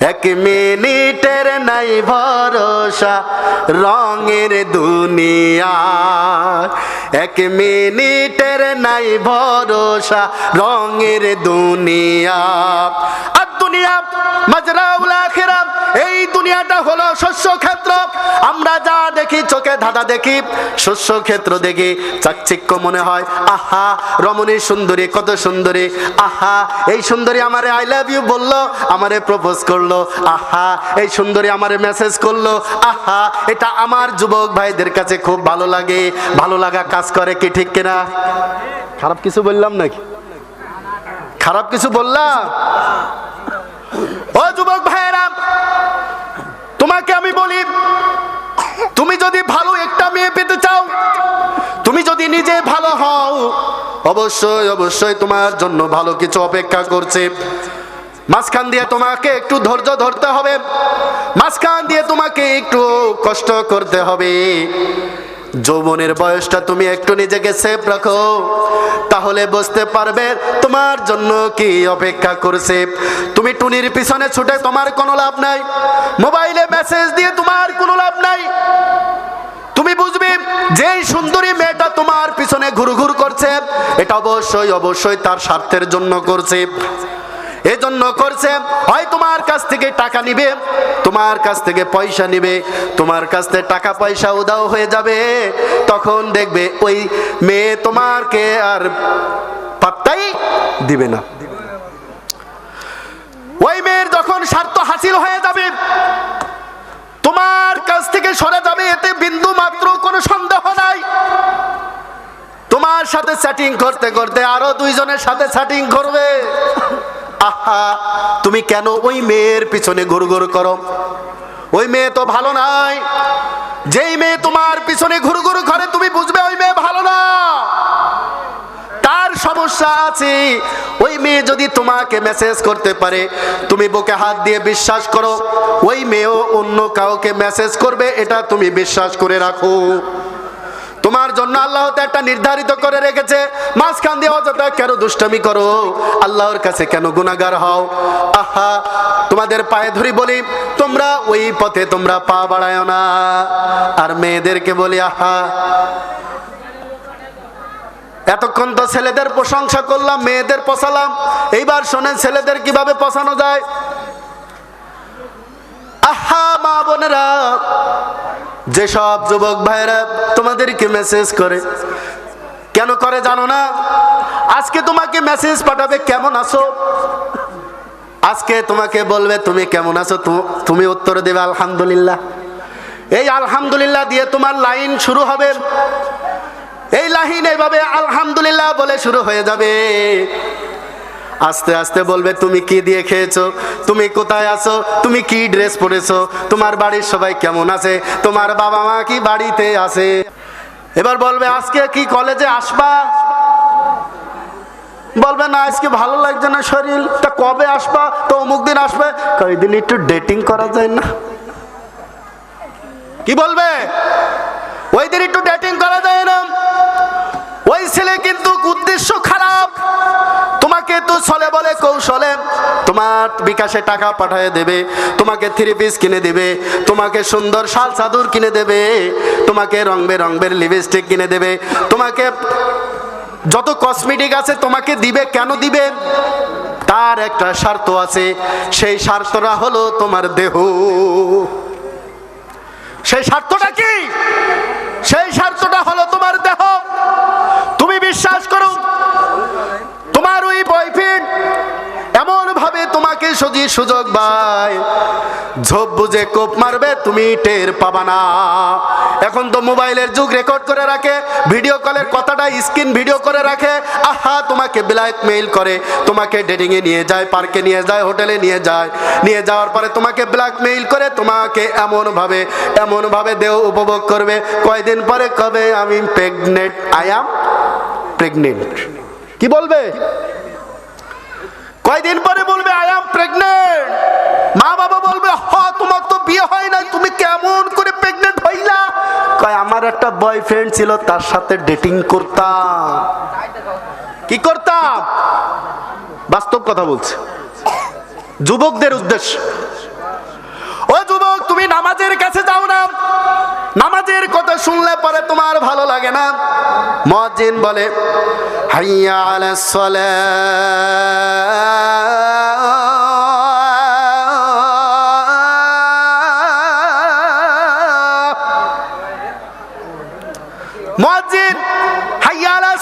এক মিনিটের নাই ভরসা রঙের দুনিয়া। এক মিনিটের নাই ভরসা রঙের দুনিয়া। এই দুনিয়াটা হলো শস্য ক্ষেত্র। আমরা যা দেখি, চোখে ধাঁধা দেখি, শস্য ক্ষেত্র দেখি মনে হয়, আহা, রমণী সুন্দরী, কত সুন্দরী, আহা, এই সুন্দরী আমারে আই লাভ ইউ বলল, আমারে প্রপোজ করল, আহা, এই সুন্দরী আমারে মেসেজ করল, আহা, এটা আমার যুবক ভাইদের কাছে খুব ভালো লাগে, ভালো লাগা কাজ করে কি ঠিক কিনা? খারাপ কিছু বললাম নাকি? খারাপ কিছু বললাম? ও যুবক ভাইয়েরা, তোমাকে আমি বলি, তুমি যদি ভালো একটা মেয়ে পেতে চাও, তুমি যদি নিজে ভালো হও, অবশ্যই অবশ্যই তোমার জন্য ভালো কিছু অপেক্ষা করছে। মাঝখান দিয়ে তোমাকে একটু ধৈর্য ধরতে হবে, মাঝখান দিয়ে তোমাকে একটু কষ্ট করতে হবে। যৌবনের বয়সটা তুমি একটু নিজেকে সেফ রাখো। তাহলে বুঝতে পারবে তোমার জন্য কি অপেক্ষা করছে। তুমি টুনির পিছনে ছুটে তোমার কোনো লাভ নাই। মোবাইলে মেসেজ দিয়ে তোমার কোনো লাভ নাই। তুমি বুঝবে যেই সুন্দরী মেয়েটা তোমার পিছনে ঘুরু ঘুর করছে, এটা অবশ্যই অবশ্যই তার স্বার্থের জন্য করছে। এজন্য করছে হয় তোমার কাছ থেকে টাকা নিবে, তোমার কাছ থেকে পয়সা নিবে, তোমার কাছ থেকে টাকা পয়সা উদাও হয়ে যাবে। তখন দেখবে ওই মেয়ে তোমারকে আর পাত্তাই দিবে না। ওই মেয়ের যখন স্বার্থ হাসিল হয়ে যাবে, তোমার কাছ থেকে সরে যাবে, এতে বিন্দু মাত্র কোনো সন্দেহ নাই। তোমার সাথে চ্যাটিং করতে করতে আরও দুইজনের সাথে চ্যাটিং করবে। আহা, তুমি কেন ওই মেয়ের পিছনে ঘুর ঘুর করো? ওই মেয়ে তো ভালো নাই। যেই মেয়ে তোমার পিছনে ঘুর ঘুর করে, তুমি বুঝবে ওই মেয়ে ভালো না। তার সমস্যা আছে, ওই মেয়ে যদি তোমাকে মেসেজ করতে পারে, তুমি বুকে হাত দিয়ে বিশ্বাস করো, ওই মেয়েও অন্য কাউকে মেসেজ করবে, এটা তুমি বিশ্বাস করে রাখো। তোমার জন্য আল্লাহ একটা নির্ধারিত করে রেখেছে। মাঝখান দিয়ে অযথা কেন দুষ্টমি করো? আল্লাহর কাছে কেন গুনাগার হও? আহা, তোমাদের পায়ে ধরি বলি, তোমরা ওই পথে তোমরা পা বাড়ায় না। আর মেয়েদেরকে বলি, আহা, এতক্ষণ তো ছেলেদের প্রশংসা করলাম, মেয়েদের পচালাম। এইবার শোনেন ছেলেদের কীভাবে পচানো যায়। আহা, মা বোনেরা যেসব যুবক ভাইরা তোমাদেরকে মেসেজ করে, কেন করে জানো না? আজকে তোমাকে মেসেজ পাঠাবে, কেমন আছো? আজকে তোমাকে বলবে, তুমি কেমন আছো? তুমি উত্তর দেবে, আলহামদুলিল্লাহ। এই আলহামদুলিল্লাহ দিয়ে তোমার লাইন শুরু হবে। এই লাইন এইভাবে আলহামদুলিল্লাহ বলে শুরু হয়ে যাবে। আস্তে আস্তে বলবে, তুমি কি দিয়ে খেয়েছো? তুমি কোথায় আছো? তুমি কি ড্রেস পরেছো? তোমার বাড়ির সবাই কেমন আছে? তোমার বাবা মা কি বাড়িতে আছে? এবার বলবে, আজকে কি কলেজে আসবা? বলবে, না, আজকে ভালো লাগছে না শরীর। তা কবে আসবা? তো অমুক দিন আসবে। কয়েকদিন একটু ডেটিং করা যায় না? কি বলবে? ওই দিন একটু ডেটিং করা যায় না। ওই ছেলে কিন্তু উদ্দেশ্য খারাপ। তো ছলে বলে কৌশলে তোমার বিকাশে টাকা পাঠিয়ে দেবে, তোমাকে থ্রি পিস কিনে দেবে, তোমাকে সুন্দর শাল চাদর কিনে দেবে, তোমাকে রং বেরঙের লিপস্টিক কিনে দেবে, তোমাকে যত কসমেটিক আছে তোমাকে দিবে, কেন দিবে? তার একটা স্বার্থ আছে, সেই স্বার্থটা হলো তোমার দেহ। সেই স্বার্থটা কি? সেই স্বার্থটা হলো তোমার দেহ। তুমি বিশ্বাস করো তোমার ওই বয়ফ্রেন্ড এমন সজি সুযোগ বাই ঝোপ বুঝে কোপ মারবে, তুমি টের পাবা না। এখন তো মোবাইলের যুগ রেকর্ড করে রাখে, ভিডিও কলের কথাটা স্ক্রিন ভিডিও করে রাখে। আহা, তোমাকে ব্ল্যাকমেইল করে, তোমাকে ডেটিং এ নিয়ে যায়, পার্কে নিয়ে যায়, হোটেলে নিয়ে যায়। নিয়ে যাওয়ার পরে তোমাকে ব্ল্যাকমেইল করে, তোমাকে এমন ভাবে এমন ভাবে দেহ উপভোগ করবে। কয়দিন পরে কবে আমি প্রেগনেন্ট, আই প্রেগনেন্ট। কি বলবে? কয়দিন পরে বলবে আই এম প্রেগনেন্ট মা বাবা বলবে, হ, তোমার তো বিয়ে হয় নাই, তুমি কেমন করে প্রেগনেন্ট হইলা? কয়, আমার একটা বয়ফ্রেন্ড ছিল, তার সাথে ডেটিং করতাম। কি করতাম? বাস্তব কথা বলছে। যুবকদের উদ্দেশ্য। তুমি নামাজের কাছে যাও না। নামাজের কথা শুনলে পরে তোমার ভালো লাগে না। মজিন বলে হাইয়াল মজিদ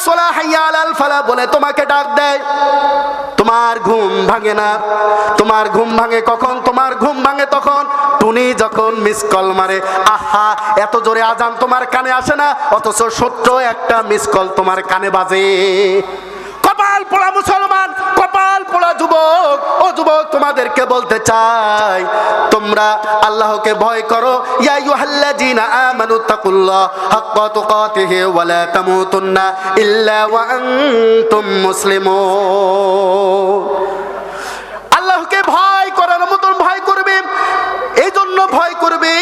সোলা হাইয়া আলাল ফালা বলে তোমাকে ডাক দেয়। তোমার ঘুম ভাঙে না। তোমার ঘুম ভাঙে কখন? তোমার ঘুম ভাঙে তখন। টুনি যখন মিস কল মারে, আহা, এত জোরে আজান তোমার কানে আসে না, অথচ সত্য একটা মিস কল তোমার কানে বাজে। কপাল পোড়া মুসলমান যুবক, ও যুবক, তোমাদেরকে বলতে চাই, তোমরা আল্লাহকে ভয় করো। ইয়া আইয়ুহাল্লাযীনা আমানু তাকুল্লাহ হাক্কা তুকাতিহি ওয়া লা তামুতুন্না ইল্লা ওয়া আনতুম মুসলিমুন। আল্লাহকে ভয় করার মতন ভয় করবে এই জন্য ভয় করবে,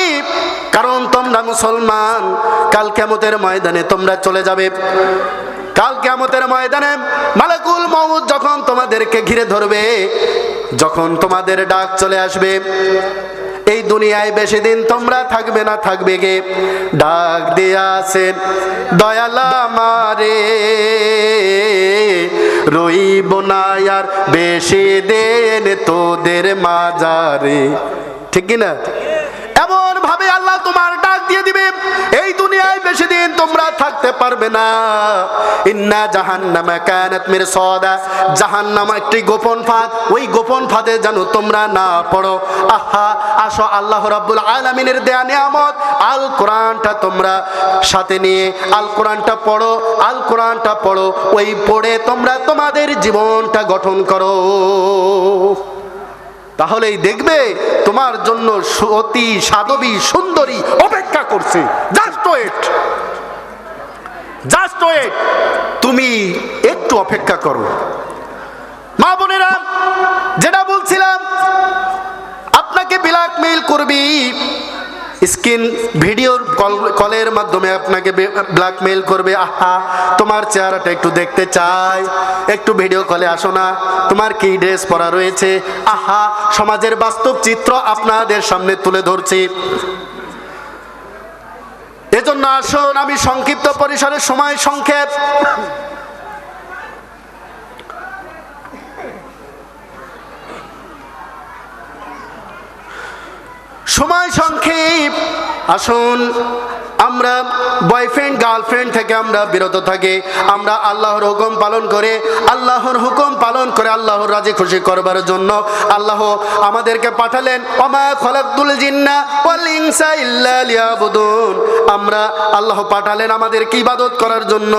কারণ তোমরা মুসলমান, কাল কেমতের ময়দানে তোমরা চলে যাবে। কাল কেমতের ময়দানে মালাকুল মউত যখন তোমাদেরকে ঘিরে ধরবে, যখন তোমাদের ডাক চলে আসবে, এই দুনিয়ায় বেশি দিন তোমরা থাকবে না, থাকবে গে ডাক দিয়াছেন দয়ালা মারে রইব না আর বেশি দিন তোদের মাজারে। ঠিক না? এমন ভাবে আল্লাহ তোমার ডাক দিয়ে দিবে, এই দুনিয়ায় বেশি দিন তোমরা থাকতে পারবে না। ইন্না জাহান্নামা কানাত মিরসাদা, জাহান্নাম একটি গোপন ফাঁদ, ওই গোপন ফাঁদে জানো তোমরা না পড়ো। আহা, আসো আল্লাহ রাব্বুল আলামিনের দেয়া নিয়ামত, আল কোরআনটা তোমরা সাথে নিয়ে, আল কোরআনটা পড়ো, আল কোরআনটা পড়ো, ওই পড়ে তোমরা তোমাদের জীবনটা গঠন করো। তাহলেই দেখবে তোমার জন্য অতি সাধবী সুন্দরী অপেক্ষা করছে। জাস্ট জাস্ট তুমি একটু অপেক্ষা করো। মা বোনেরা, যেটা বলছিলাম, আপনাকে বিলাক মেইল করবি। স্ক্রিন ভিডিওর কল, কলের মাধ্যমে আপনাকে ব্ল্যাকমেইল করবে, আহা, তোমার চেহারাটা একটু দেখতে চাই। একটু ভিডিও কলে আসো না, তোমার কি ড্রেস পরা রয়েছে? আহা, সমাজের বাস্তব চিত্র আপনাদের সামনে তুলে ধরছি। এজন্য আসুন, আমি সংক্ষিপ্ত পরিসরের সময় সংক্ষেপ। সময় সংক্ষেপ। আসুন, আমরা বয়ফ্রেন্ড গার্লফ্রেন্ড থেকে আমরা বিরত থাকি। আমরা আল্লাহর হুকুম পালন করে, আল্লাহর হুকুম পালন করে আল্লাহর রাজি খুশি করবার জন্য আল্লাহ আমাদেরকে পাঠালেন, ওমা খলাকুল জিন্না ইনসা ইল্লা লিয়াবুদুন। আমরা আল্লাহ পাঠালেন আমাদেরকে ইবাদত করার জন্য।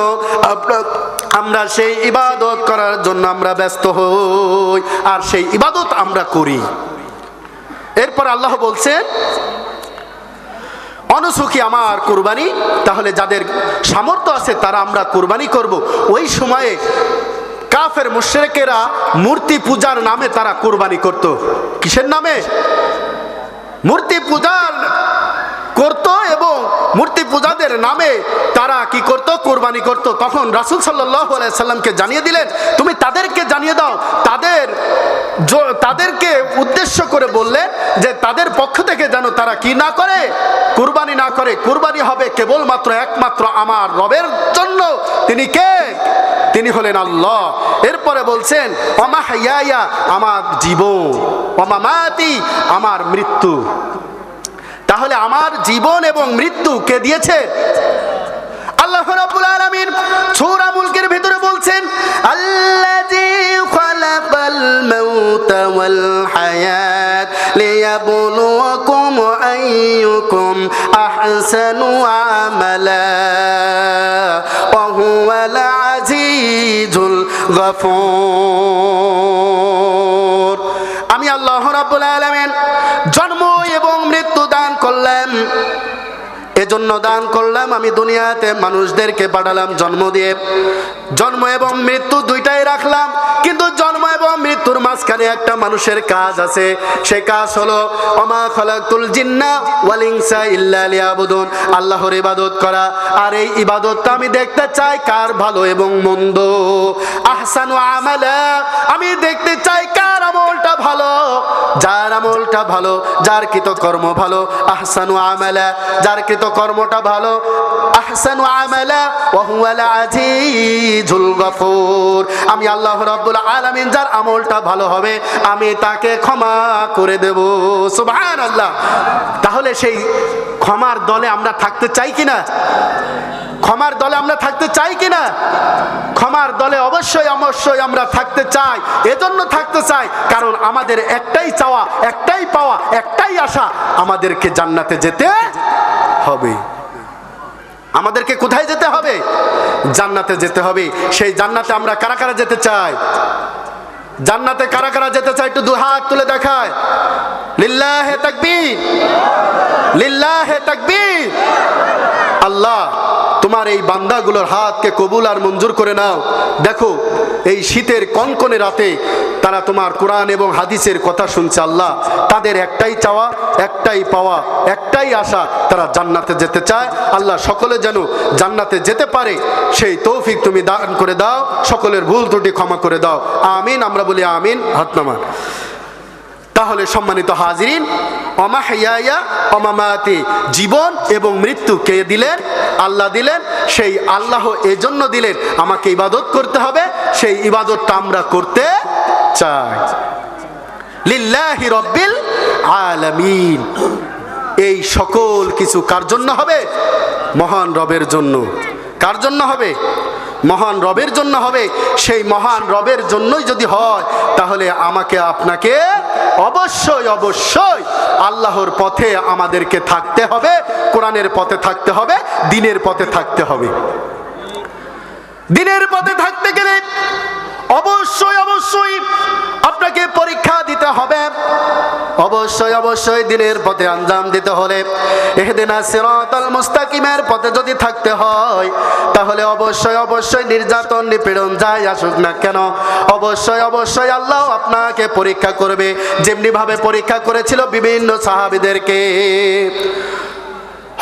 আমরা সেই ইবাদত করার জন্য আমরা ব্যস্ত হই, আর সেই ইবাদত আমরা করি। এরপর আল্লাহ বলছেন, অনসুখী আমার কোরবানি, তাহলে যাদের সামর্থ্য আছে তারা আমরা কোরবানি করব। ওই সময়ে কাফের মুশরেকেরা মূর্তি পূজার নামে তারা কোরবানি করত। কিসের নামে? মূর্তি পূজার করত এবং মূর্তি পূজাদের নামে তারা কি করত? কোরবানি করত। তখন রাসুল সাল্লাহ সাল্লামকে জানিয়ে দিলেন, তুমি তাদেরকে জানিয়ে দাও। তাদের তাদেরকে উদ্দেশ্য করে বললেন যে, তাদের পক্ষ থেকে যেন তারা কি না করে? কুরবানি না করে। কুরবানি হবে কেবলমাত্র একমাত্র আমার রবের জন্য। তিনি কে? তিনি হলেন আল্লাহ। এরপরে বলছেন অমা হাইয়া আমার জীবন। অমা মাতি আমার মৃত্যু। তাহলে আমার জীবন এবং মৃত্যু কে দিয়েছে? আল্লাহ রাব্বুল আলামিন সূরা মুলকের ভিতরে বলছেন, আল্লাযী খালাকাল মাউতা ওয়াল হায়াত লিয়াবলুয়াকুম আইয়ুকুম আহসানু আমালা, ওয়া হুয়াল আজিজুল গফুর. আমি আল্লাহ রাব্বুল আলামিন জন্ম করলাম এজন্য দান করলাম, আমি দুনিয়াতে মানুষদেরকে পাঠালাম জন্ম দিয়ে। জন্ম এবং মৃত্যু দুইটাই রাখলাম, কিন্তু জন্ম এবং মৃত্যুর মাঝখানে একটা মানুষের কাজ আছে। সে কাজ হলো অমা খলাকুল জিন্না ওয়াল ইনসা ইল্লা লিয়াবুদুন। আল্লাহর ইবাদত করা। আর এই ইবাদতটা আমি দেখতে চাই কার ভালো এবং মন্দ। আহসানু আমালা, আমি দেখতে চাই কার আমলটা ভালো। যার আমলটা ভালো, যার কৃত কর্ম ভালো। আহসানু আমালা, যার কৃত কর্মটা ভালো। আহসানু আমালা, ওয়া হুয়াল আজিজুল গফুর। আমি আল্লাহ রাব্বুল আলামিন যার আমলটা ভালো হবে, আমি তাকে ক্ষমা করে দেব। সুবহানাল্লাহ। তাহলে সেই ক্ষমার দলে আমরা থাকতে চাই কিনা? ক্ষমার দলে আমরা থাকতে চাই কিনা? ক্ষমার দলে অবশ্যই অবশ্যই আমরা থাকতে চাই। এজন্য থাকতে চাই, কারণ আমাদের একটাই চাওয়া, একটাই পাওয়া, একটাই আশা আমাদেরকে জান্নাতে যেতে হবে। আমাদেরকে কোথায় যেতে হবে? জান্নাতে যেতে হবে। সেই জান্নাতে আমরা কারা কারা যেতে চাই? জান্নাতে কারা কারা যেতে চাই একটু দু হাত তুলে দেখায়। লিল্লাহে তাকবীর। লিল্লাহে তাকবীর। আল্লাহ তোমার এই বান্দাগুলোর হাতকে কবুল আর মঞ্জুর করে নাও। দেখো, এই শীতের কনকনে রাতে তারা তোমার কোরআন এবং হাদিসের কথা শুনছে আল্লাহ। তাদের একটাই চাওয়া, একটাই পাওয়া, একটাই আশা, তারা জান্নাতে যেতে চায়। আল্লাহ সকলে যেন জান্নাতে যেতে পারে, সেই তৌফিক তুমি দান করে দাও, সকলের ভুল ত্রুটি ক্ষমা করে দাও। আমিন, আমরা বলি আমিন, হাত নামান। তাহলে সম্মানিত হাজিরিন অমাহিয়া অমামাতি, জীবন এবং মৃত্যু কে দিলেন? আল্লাহ দিলেন। সেই আল্লাহ এজন্য দিলেন। আমাকে ইবাদত করতে হবে। সেই ইবাদতটা আমরা করতে চাই। লিল্লাহি রব্বিল আলামিন। এই সকল কিছু কার জন্য হবে? মহান রবের জন্য। কার জন্য হবে? মহান রবের জন্য হবে। সেই মহান রবের জন্যই যদি হয়, তাহলে আমাকে আপনাকে অবশ্যই অবশ্যই আল্লাহর পথে আমাদেরকে থাকতে হবে, কোরআনের পথে থাকতে হবে, দিনের পথে থাকতে হবে। দিনের পথে থাকতে গেলে অবশ্যই অবশ্যই আপনাকে পরীক্ষা দিতে হবে। অবশ্যই অবশ্যই দিনের পথে আঞ্জাম দিতে হলে এহদিনা সিরাতাল মুস্তাকিমের পথে যদি থাকতে হয়, তাহলে অবশ্যই অবশ্যই নির্যাতন, নিপীড়ন যাই আসুক না কেন, অবশ্যই অবশ্যই আল্লাহ আপনাকে পরীক্ষা করবে। যেমনি ভাবে পরীক্ষা করেছিল বিভিন্ন সাহাবিদেরকে।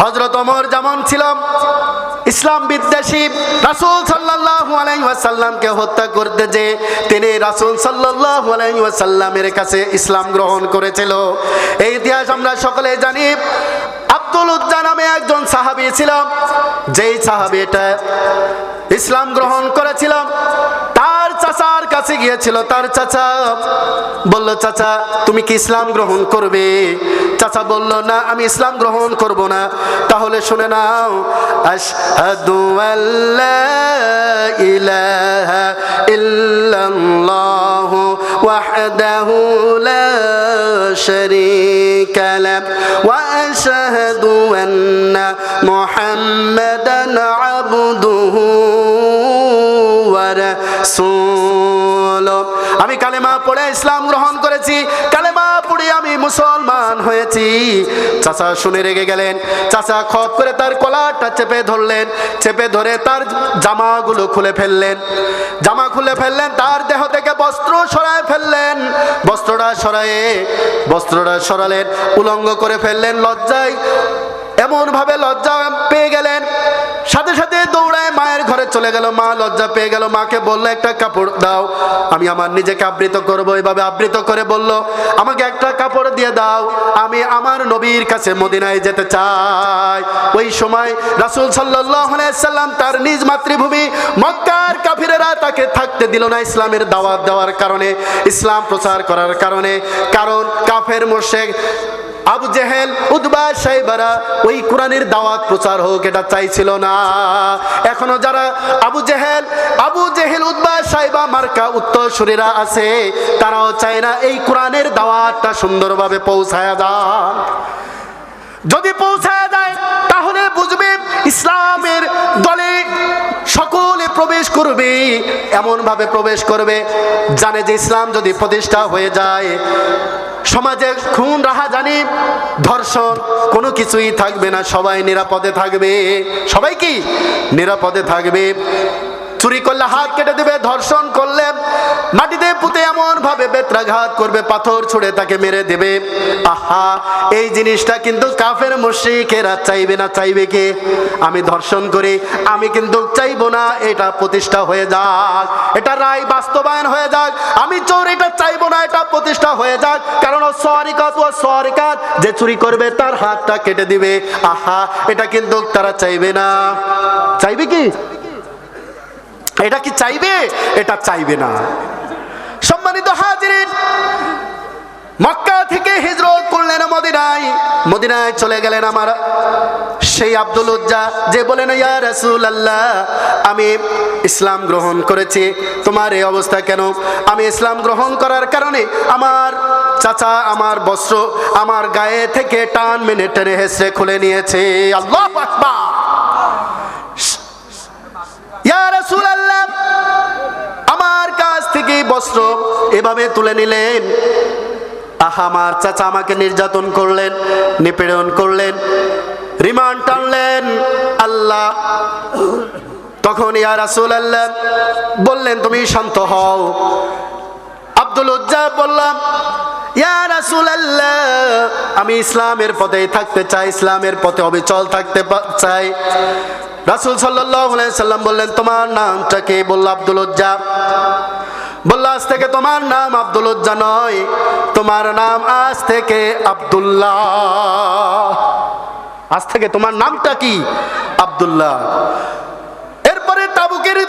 হজরত ওমর যেমন ছিলাম ইসলাম বিদ্বেষী রাসূল সাল্লাল্লাহু আলাইহি ওয়াসাল্লামকে হত্যা করতে যে তিনি রাসূল সাল্লাল্লাহু আলাইহি ওয়াসাল্লামের কাছে ইসলাম গ্রহণ করেছিল। এই ইতিহাস আমরা সকলে জানি। আব্দুল উজ্জা নামে একজন সাহাবী ছিলাম যেই সাহাবীটা ইসলাম গ্রহণ করেছিলাম তার চাচার কাছে গিয়েছিল। তার চাচা বলল, চাচা, তুমি কি ইসলাম গ্রহণ করবে? চাচা বলল, না, আমি ইসলাম গ্রহণ করব না। তাহলে শুনে নাও, আশহাদু আল্লা ইলাহা ইল্লাল্লাহ ওয়াহদাহু লা শারীকা লা ওয়া আশহাদু আন্না মুহাম্মাদান আবদুহু ওয়া রাসূল আমি কালেমা পড়ে ইসলাম গ্রহণ করেছি। আমি মুসলমান হয়েছি। চাচা শুনে রেগে গেলেন। চাচা খপ করে তার কলারটা চেপে ধরলেন। চেপে ধরে তার জামাগুলো খুলে ফেললেন। জামা খুলে ফেললেন, তার দেহ থেকে বস্ত্র সরায় ফেললেন। বস্ত্রটা সরায়ে, বস্ত্রটা সরালেন, উলঙ্গ করে ফেললেন, লজ্জায় এমন ভাবে লজ্জা পেয়ে গেলেন। সাথে সাথে দৌড়ায় মায়ের ঘরে চলে গেল। মা লজ্জা পেয়ে গেল। মাকে বলল, একটা কাপড় দাও। আমি আমার নিজেকে আবৃত করব। এইভাবে আবৃত করে বলল, আমাকে একটা কাপড় দিয়ে দাও। আমি আমার নবীর কাছে মদিনায় যেতে চাই। ওই সময় রাসূল সাল্লাম তার নিজ মাতৃভূমি মক্কার কাফিরেরা তাকে থাকতে দিল না ইসলামের দাওয়াত দেওয়ার কারণে, ইসলাম প্রচার করার কারণে। কারণ কাফের মোশেক আবু জেহেল উদ্বা সাহেবারা ওই কোরআনের দাওয়াত প্রচার হোক, এটা চাইছিল না। এখনও যারা আবু জেহেল আবু জেহেল উদ্বা সাহেবা মার্কা, উত্তরসূরিরা আছে, তারাও চায় না এই কোরআনের দাওয়াতটা সুন্দরভাবে পৌঁছায়া যান যদি পৌঁছায় যায়, তাহলে বুঝবে ইসলামের দলে সকলে প্রবেশ করবে, এমনভাবে প্রবেশ করবে, জানে যে ইসলাম যদি প্রতিষ্ঠা হয়ে যায়। সমাজে খুন রাহা জানি ধর্ষণ, কোনো কিছুই থাকবে না, সবাই নিরাপদে থাকবে। সবাই কি? নিরাপদে থাকবে। চুরি করলে হাত কেটে দেবে, ধর্ষণ করলে মাটিতে পুঁতে এমন ভাবে বেত্রাঘাত করবে, পাথর ছুড়ে তাকে মেরে দেবে। আহা, এই জিনিসটা কিন্তু কাফের মুশরিকেরা চাইবে না, চাইবে কে? আমি ধর্ষণ করি, আমি কিন্তু চাইব না, এটা প্রতিষ্ঠা হয়ে যাক, এটা রায় বাস্তবায়ন হয়ে যাক। আমি চোর, এটা চাইব না, এটা প্রতিষ্ঠা হয়ে যাক। কারণ ও সরিকাত ও সরিকাত যে চুরি করবে তার হাতটা কেটে দিবে। আহা, এটা কিন্তু তারা চাইবে না। চাইবে কি? এটা কি চাইবে? এটা চাইবে না। সম্মানিত হাজির মক্কা থেকে হিজরত করলেন মদিনায়। মদিনায় চলে গেলেন আমার সেই আব্দুল উজ্জা, যে বলেন, ইয়া রাসূল আল্লাহ আমি ইসলাম গ্রহণ করেছি। তোমার এই অবস্থা কেন? আমি ইসলাম গ্রহণ করার কারণে আমার চাচা, আমার বস্ত্র, আমার গায়ে থেকে টান মেনে টেনে হেসে খুলে নিয়েছে। আল্লাহ আকবার! আমার কাছ থেকে বস্ত্র এভাবে তুলে নিলেন। আহা, আমার চাচা আমাকে নির্যাতন করলেন, নিপীড়ন করলেন, রিমান্ড টানলেন। আল্লাহ তখন ইয়া রাসূলুল্লাহ বললেন, তুমি শান্ত হও। আব্দুল উজ্জা বললাম আমি ইসলামের পথেই থাকতে চাই, ইসলামের পথে অবিচল থাকতে চাই। রাসূল সাল্লাম বললেন, তোমার নামটা কে? বলল, আব্দুল উজ্জা। বলল, আজ থেকে তোমার নাম আব্দুল উজ্জা নয়, তোমার নাম আজ থেকে আব্দুল্লাহ। আজ থেকে তোমার নামটা কি? আব্দুল্লাহ। এরপরে তাবুকের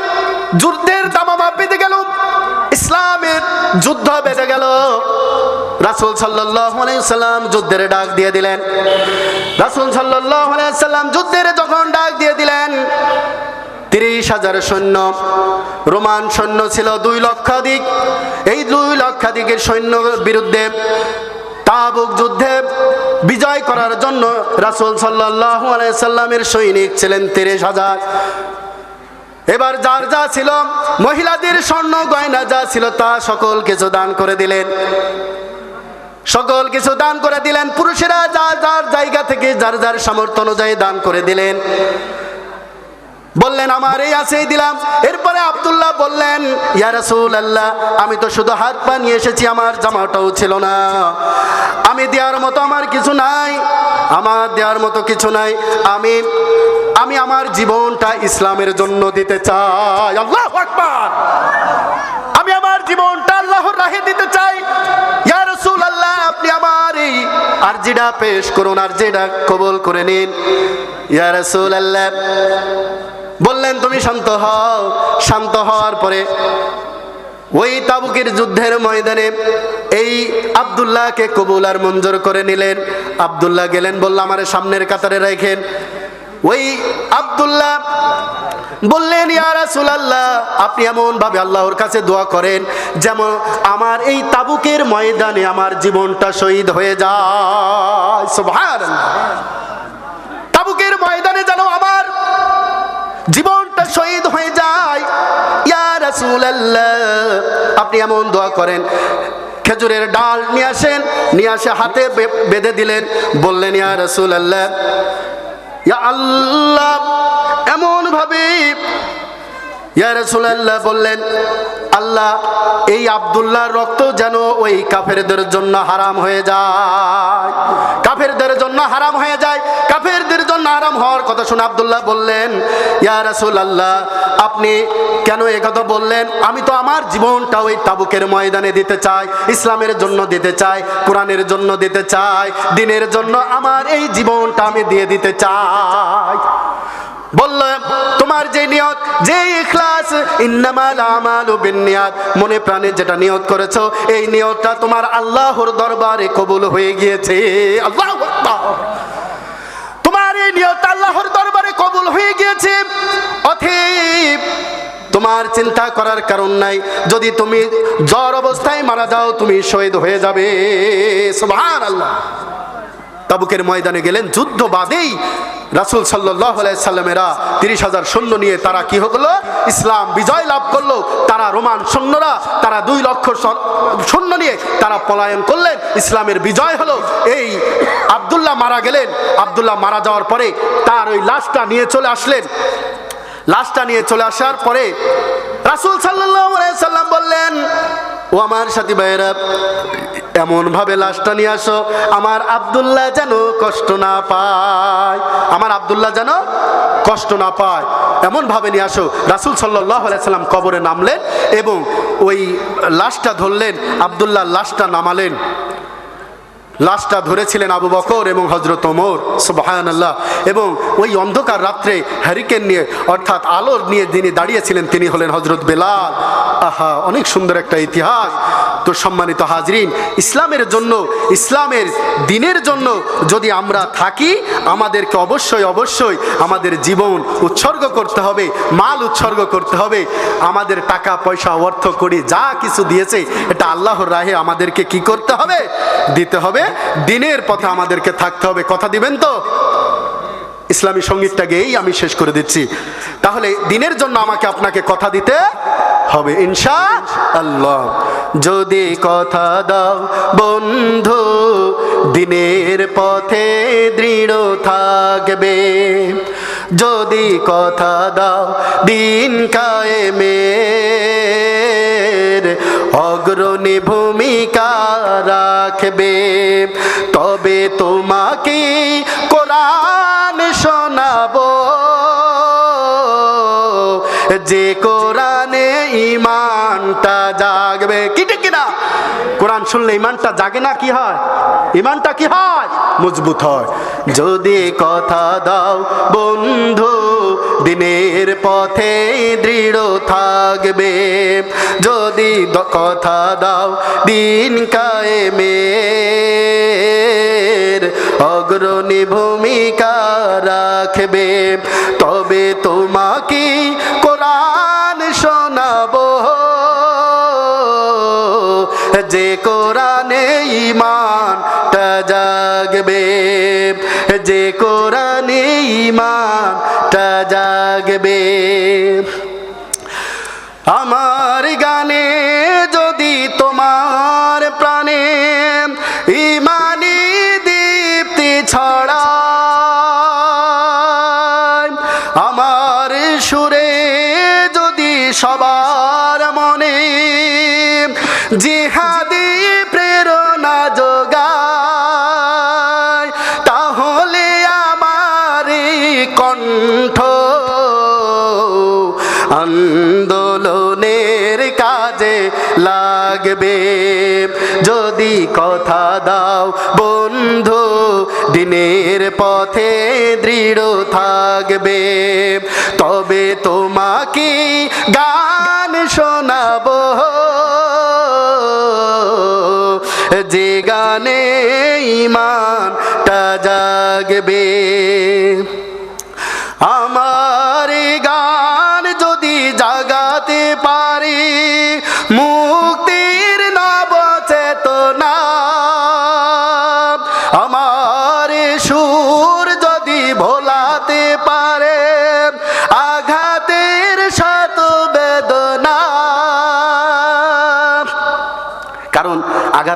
যুদ্ধের দামামা বেঁধে গেল। ইসলামের যুদ্ধ বেঁধে গেল। রাসুল সাল্লাম যুদ্ধের ডাক দিয়ে দিলেন। রাসুল সাল্লাম যুদ্ধের যখন ডাক দিয়ে দিলেন, তিরিশ হাজার সৈন্য, রোমান সৈন্য ছিল দুই লক্ষাধিক। এই দুই লক্ষাধিকের সৈন্য বিরুদ্ধে তাবুক যুদ্ধে বিজয় করার জন্য রাসুল সাল্লাহ সাল্লামের সৈনিক ছিলেন তিরিশ হাজার। এবার যার যা ছিল, মহিলাদের স্বর্ণ গয়না যা ছিল তা সকল কিছু দান করে দিলেন। সকল কিছু দান করে দিলেন, পুরুষেরা যা যার জায়গা থেকে যার যার সামর্থ্য অনুযায়ী দান করে দিলেন। বললেন, আমার এই আছেই দিলাম। এরপরে আব্দুল্লাহ বললেন, ইয়া রাসূল আল্লাহ আমি তো শুধু হাত পা নিয়ে এসেছি, আমার জামাটাও ছিল না। আমি দেওয়ার মতো আমার কিছু নাই, আমার দেওয়ার মতো কিছু নাই। আমি আমি আমার জীবনটা ইসলামের জন্য দিতে চাই। আল্লাহ আকবার। আমি আমার জীবনটা আল্লাহর রাহে দিতে চাই। ইয়া রাসূল আল্লাহ আপনি আমার এই আরজিটা পেশ করুন, আরজিটা কবুল করে নিন। ইয়া রাসূল আল্লাহ বললেন, তুমি শান্ত হও। শান্ত হওয়ার পরে ওই তাবুকের যুদ্ধের ময়দানে এই আবদুল্লাহকে কবুল আর মঞ্জুর করে নিলেন। আবদুল্লাহ গেলেন, বলল, আমার সামনের কাতারে রেখেন। ওই আবদুল্লাহ বললেন, ইয়া রাসূলুল্লাহ, আপনি এমন ভাবে আল্লাহর কাছে দোয়া করেন যেমন আমার এই তাবুকের ময়দানে আমার জীবনটা শহীদ হয়ে যায়। তাবুকের ময়দানে যেন আমার জীবনটা শহীদ হয়ে যায়। ইয়া রাসূলুল্লাহ, আপনি এমন দোয়া করেন। খেজুরের ডাল নিয়ে আসেন, নিয়ে আসে হাতে বেঁধে দিলেন। বললেন, ইয়া রাসূলুল্লাহ আল্লাহ এমন ভাবে বললেন, আল্লাহ, এই আব্দুল্লাহর রক্ত যেন ওই কাফেরদের জন্য হারাম হয়ে যায়। কাফেরদের জন্য হারাম হয়ে যায়। কাফেরদের জন্য হারাম হওয়ার কথা শুনে আব্দুল্লাহ বললেন, ইয়া রাসূলুল্লাহ, আপনি কেন কথা বললেন? আমি তো আমার জীবনটা ওই তাবুকের ময়দানে দিতে চাই, ইসলামের জন্য দিতে চাই, কোরআনের জন্য দিতে চাই, দিনের জন্য আমার এই জীবনটা আমি দিয়ে দিতে চাই। বলল তোমার যে নিয়ত, যে ইখলাস, ইন্নামাল আমালু বিন্নিয়াত। মনে প্রাণে যেটা নিয়ত করেছ, এই নিয়তটা তোমার আল্লাহর দরবারে কবুল হয়ে গিয়েছে। আল্লাহু তোমার এই নিয়ত আল্লাহর দরবারে কবুল হয়ে গিয়েছে। অথেব, তোমার চিন্তা করার কারণ নাই। যদি তুমি জ্বর অবস্থায় মারা যাও, তুমি শহীদ হয়ে যাবে। সুবহানাল্লাহ। তাবুকের ময়দানে গেলেন। যুদ্ধ বাদেই রাসুল সাল্লাহ সাল্লামেরা তিরিশ হাজার সৈন্য নিয়ে তারা কি হলো? ইসলাম বিজয় লাভ করল। তারা রোমান সৈন্যরা, তারা দুই লক্ষ সৈন্য নিয়ে তারা পলায়ন করলেন। ইসলামের বিজয় হলো। এই আবদুল্লাহ মারা গেলেন। আবদুল্লাহ মারা যাওয়ার পরে তার ওই লাশটা নিয়ে চলে আসলেন। লাশটা নিয়ে চলে আসার পরে রাসুল সাল্লাম বললেন, ও আমার সাথী ভাইয়েরা এমন ভাবে লাশটা নিয়ে আসো, আমার আব্দুল্লাহ যেন কষ্ট না পায়। আমার আব্দুল্লাহ যেন কষ্ট না পায়। এমন ভাবে নিয়ে আসো, রাসুল সাল্লাম কবরে নামলেন এবং ওই লাশটা ধরলেন, আব্দুল্লাহ লাশটা নামালেন। লাশটা ধরেছিলেন আবু বকর এবং হজরত ওমর সুবাহান আল্লাহ এবং ওই অন্ধকার রাত্রে হ্যারিকেন নিয়ে, অর্থাৎ আলোর নিয়ে যিনি দাঁড়িয়েছিলেন, তিনি হলেন হজরত বেলাল। আহা, অনেক সুন্দর একটা ইতিহাস। তো সম্মানিত হাজরিন, ইসলামের জন্য, ইসলামের দিনের জন্য যদি আমরা থাকি, আমাদেরকে অবশ্যই অবশ্যই আমাদের জীবন উৎসর্গ করতে হবে, মাল উৎসর্গ করতে হবে। আমাদের টাকা, পয়সা, অর্থ করি যা কিছু দিয়েছে, এটা আল্লাহর রাহে আমাদেরকে কি করতে হবে? দিতে হবে। দিনের পথে আমাদেরকে থাকতে হবে। কথা দিবেন তো? ইসলামী সঙ্গীতটা গেয়েই আমি শেষ করে দিচ্ছি। তাহলে দিনের জন্য আমাকে আপনাকে কথা দিতে হবে ইনশা আল্লাহ যদি কথা দাও, বন্ধু, দিনের পথে দৃঢ় থাকবে। যদি কথা দাও, দিন কায়েমের অগ্রণী ভূমিকা রাখবে। তবে তোমাকে কোরআন শোনাবো। যে কোরআনে ইমানটা জাগবে। কি ঠিক কিনা? কোরআন শুনলে ইমানটা জাগে না, কি হয়? ইমানটা কি হয়? মজবুত হয়। যদি কথা দাও বন্ধু, দিনের পথে দৃঢ় থাকবে। যদি কথা দাও দিন কায়েমের, অগ্রণী ভূমিকা রাখবে। তবে তোমাকে ইমানটা জাগবে। যে কোরআনে ইমানটা জাগবে। দাও বন্ধু দিনের পথে দৃঢ় থাকবে। তবে তোমাকে গান শোনাবো। যে গানে ইমানটা জাগবে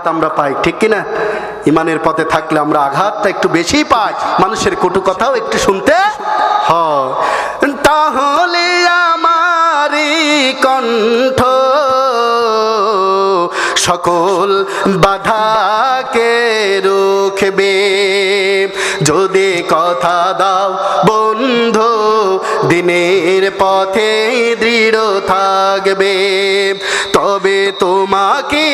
আঘাত আমরা পাই, ঠিক কিনা? ইমানের পথে থাকলে আমরা আঘাতটা একটু বেশি পাই, মানুষের কটু কথাও একটু শুনতে হয়। তাহলে আমার কণ্ঠ সকল বাধাকে রুখবে। যদি কথা দাও বন্ধু, দিনের পথে দৃঢ় থাকবে। তবে তোমাকে